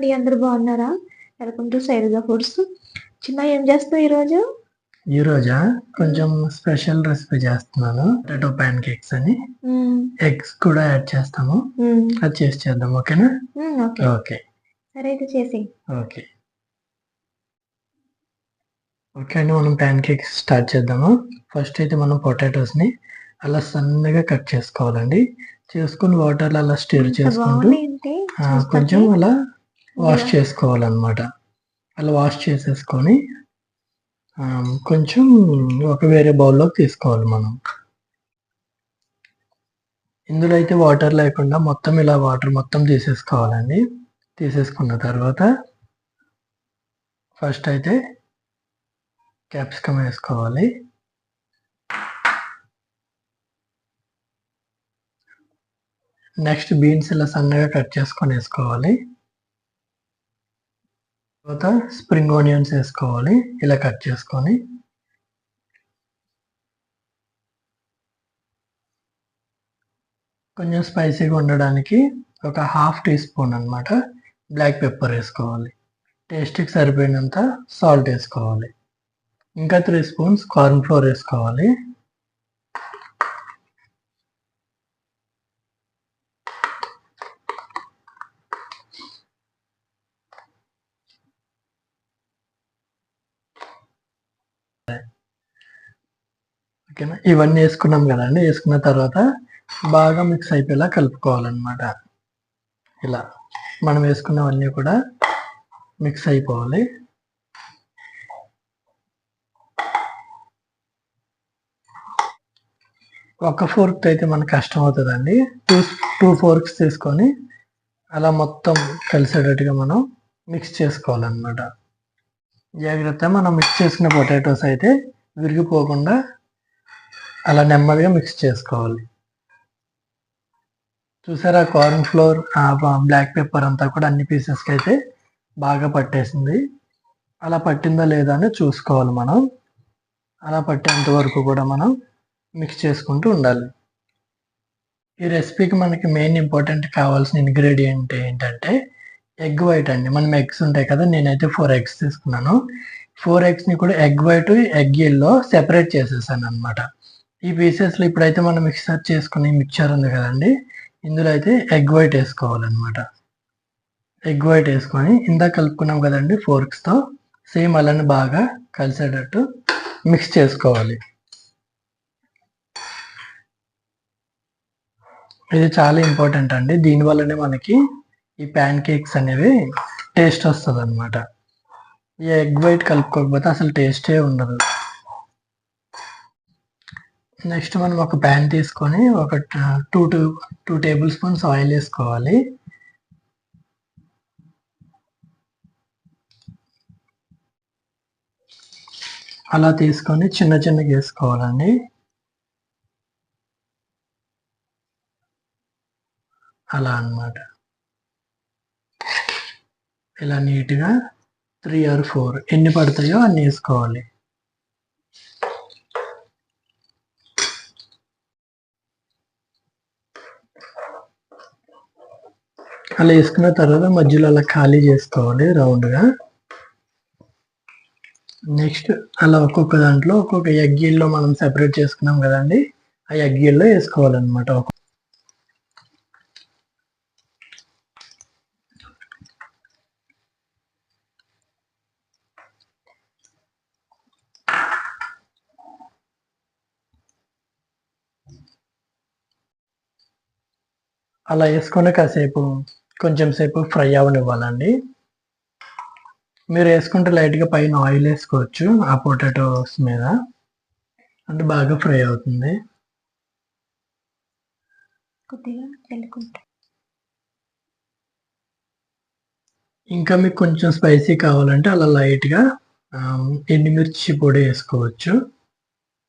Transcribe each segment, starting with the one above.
అండి అందరు బాగున్నారా? Welcome to Shailaja foods. చిన్న ఏం చేస్తున్నావు ఈరోజు? ఈ రోజా? కొంచెం స్పెషల్ రెసిపీ చేస్తున్నాను. పొటాటో ప్యాన్ కేక్స్ అని. ఎగ్స్ కూడా యాడ్ చేస్తాము. అది చేసి చేద్దాం ఓకేనా? ఓకే. సరే అయితే చేసి ఓకే. ఓకే అండి మనం ప్యాన్ కేక్స్ స్టార్ట్ చేద్దాము. ఫస్ట్ అయితే మనం పొటాటోస్ని అలా సన్నగా కట్ చేసుకోవాలండి. చేసుకుని వాటర్ అలా స్టిర్ చేసుకుంటూ కొంచెం అలా వాష్ చేసుకోవాలన్నమాట. అలా వాష్ చేసేసుకొని కొంచెం ఒక వేరే బౌల్లోకి తీసుకోవాలి మనం. ఇందులో అయితే వాటర్ లేకుండా మొత్తం ఇలా వాటర్ మొత్తం తీసేసుకోవాలండి. తీసేసుకున్న తర్వాత ఫస్ట్ అయితే క్యాప్సికమ్ వేసుకోవాలి. నెక్స్ట్ బీన్స్ ఇలా సన్నగా కట్ చేసుకొని వేసుకోవాలి. తర్వాత స్ప్రింగ్ ఆనియన్స్ వేసుకోవాలి. ఇలా కట్ చేసుకొని. కొంచెం స్పైసీగా ఉండడానికి ఒక హాఫ్ టీ స్పూన్ అన్నమాట. బ్లాక్ పెప్పర్ వేసుకోవాలి. టేస్ట్కి సరిపోయినంత సాల్ట్ వేసుకోవాలి. ఇంకా త్రీ స్పూన్స్ కార్న్ ఫ్లోర్ వేసుకోవాలి. ఓకేనా? ఇవన్నీ వేసుకున్నాం కదండి. వేసుకున్న తర్వాత బాగా మిక్స్ అయిపోయేలా కలుపుకోవాలన్నమాట. ఇలా మనం వేసుకున్నవన్నీ కూడా మిక్స్ అయిపోవాలి. ఒక ఫోర్క్ అయితే మనకు కష్టం అవుతుందండి టూ టూ ఫోర్క్స్ తీసుకొని అలా మొత్తం కలిసేటట్టుగా మనం మిక్స్ చేసుకోవాలన్నమాట. జాగ్రత్త మనం మిక్స్ చేసుకున్న పొటాటోస్ అయితే విరిగిపోకుండా అలా నెమ్మదిగా మిక్స్ చేసుకోవాలి. చూసారా కార్న్ ఫ్లోర్ బ్లాక్ పెప్పర్ అంతా కూడా అన్ని పీసెస్కి అయితే బాగా పట్టేసింది. అలా పట్టిందా లేదా అని చూసుకోవాలి మనం. అలా పట్టేంత వరకు కూడా మనం మిక్స్ చేసుకుంటూ ఉండాలి. ఈ రెసిపీకి మనకి మెయిన్ ఇంపార్టెంట్ కావాల్సిన ఇంగ్రీడియంట్ ఏంటంటే ఎగ్ వైట్ అండి. మనం ఎగ్స్ ఉంటాయి కదా నేనైతే ఫోర్ ఎగ్స్ తీసుకున్నాను. ఫోర్ ఎగ్స్ని కూడా egg white egg yellow separate చేసేసాను అనమాట ఈ పీసెస్లో ఇప్పుడైతే మనం మిక్సర్ చేసుకుని మిక్చర్ ఉంది కదండి ఇందులో అయితే ఎగ్ వైట్ వేసుకోవాలన్నమాట. ఎగ్ వైట్ వేసుకొని ఇందాక కలుపుకున్నాం కదండి ఫోర్క్స్తో సేమ్ అలానే బాగా కలిసేటట్టు మిక్స్ చేసుకోవాలి. ఇది చాలా ఇంపార్టెంట్ అండి. దీనివల్లనే మనకి ఈ ప్యాన్ కేక్స్ అనేవి టేస్ట్ వస్తుంది అనమాట ఈ ఎగ్ వైట్ కలుపుకోకపోతే అసలు టేస్టే ఉండదు. నెక్స్ట్ మనం ఒక ప్యాన్ తీసుకొని ఒక two two two tablespoons oil వేసుకోవాలి. అలా తీసుకొని చిన్న చిన్నగా వేసుకోవాలండి. అలా అన్నమాట. ఇలా నీట్గా త్రీ ఆర్ ఫోర్ ఎన్ని పడతాయో అన్ని వేసుకోవాలి. అలా వేసుకున్న తర్వాత మధ్యలో అలా ఖాళీ చేసుకోవాలి రౌండ్గా. నెక్స్ట్ అలా ఒక్కొక్క దాంట్లో ఒక్కొక్క ఎగ్గీల్లో మనం సెపరేట్ చేసుకున్నాం కదండి ఆ ఎగ్గీల్లో వేసుకోవాలన్నమాట. ఒక్కొక్క అలా వేసుకొని కాసేపు కొంచెం సేపు ఫ్రై అవనివ్వాలండి. మీరు వేసుకుంటే లైట్గా పైన ఆయిల్ వేసుకోవచ్చు ఆ పొటాటోస్ మీద. అంటే బాగా ఫ్రై అవుతుంది. కొద్దిగా చల్లుకుంటా. ఇంకా మీకు కొంచెం స్పైసీ కావాలంటే అలా లైట్గా ఎండుమిర్చి పొడి వేసుకోవచ్చు.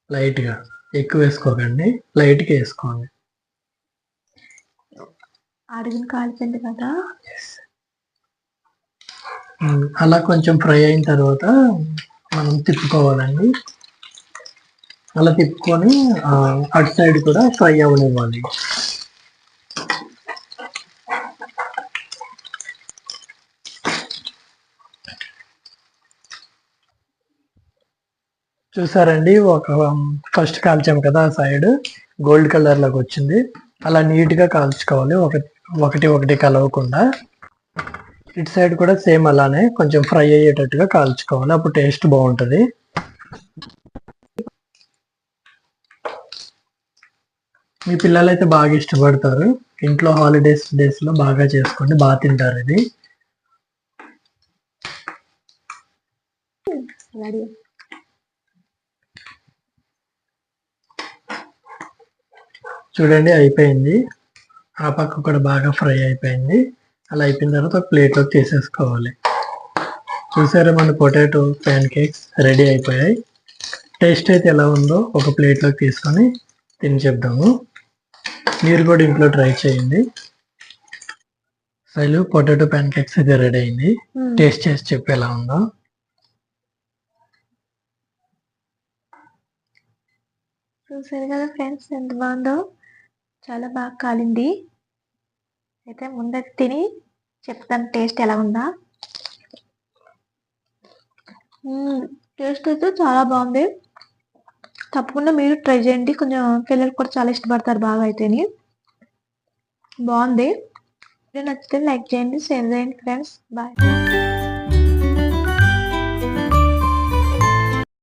లైట్గా. ఎక్కువ వేసుకోకండి. లైట్గా వేసుకోండి. అడుగులు కాలిపోయింది కదా. అలా కొంచెం ఫ్రై అయిన తర్వాత మనం తిప్పుకోవాలండి. అలా తిప్పుకొని అటు సైడ్ కూడా ఫ్రై అవ్వనివ్వాలి. చూసారండి ఒక ఫస్ట్ కాల్చాము కదా ఆ సైడ్. గోల్డ్ కలర్లోకి వచ్చింది. అలా నీట్గా కాల్చుకోవాలి. ఒక ఒకటి ఒకటి కలవకుండా ఇటు సైడ్ కూడా సేమ్ అలానే కొంచెం ఫ్రై అయ్యేటట్టుగా కాల్చుకోవాలి. అప్పుడు టేస్ట్ బాగుంటది. మీ పిల్లలు అయితే బాగా ఇష్టపడతారు. ఇంట్లో హాలిడేస్ డేస్లో బాగా చేసుకోండి బాగా తింటారు ఇది. చూడండి అయిపోయింది. ఆ పక్క కూడా బాగా ఫ్రై అయిపోయింది. అలా అయిపోయిన తర్వాత ఒక ప్లేట్లోకి తీసేసుకోవాలి. చూసారా మన పొటాటో ప్యాన్ కేక్స్ రెడీ అయిపోయాయి. టేస్ట్ అయితే ఎలా ఉందో ఒక ప్లేట్లోకి తీసుకొని తిని చెప్దాము. మీరు కూడా ఇంట్లో ట్రై చేయండి. శైలు పొటాటో ప్యాన్ కేక్స్ అయితే రెడీ అయింది. టేస్ట్ చేసి చెప్పి ఎలా ఉందో. చూసారు కదా ఫ్రెండ్స్ ఎంత బాగుందో. చాలా బాగా కాలింది. అయితే ముందైతే తిని చెప్తాను టేస్ట్ ఎలా ఉందా? టేస్ట్ అయితే చాలా బాగుంది. తప్పకుండా మీరు ట్రై చేయండి. కొంచెం పిల్లలు కూడా చాలా ఇష్టపడతారు బాగా అయితేని. బాగుంది. నచ్చితే లైక్ చేయండి షేర్ చేయండి ఫ్రెండ్స్. బాయ్.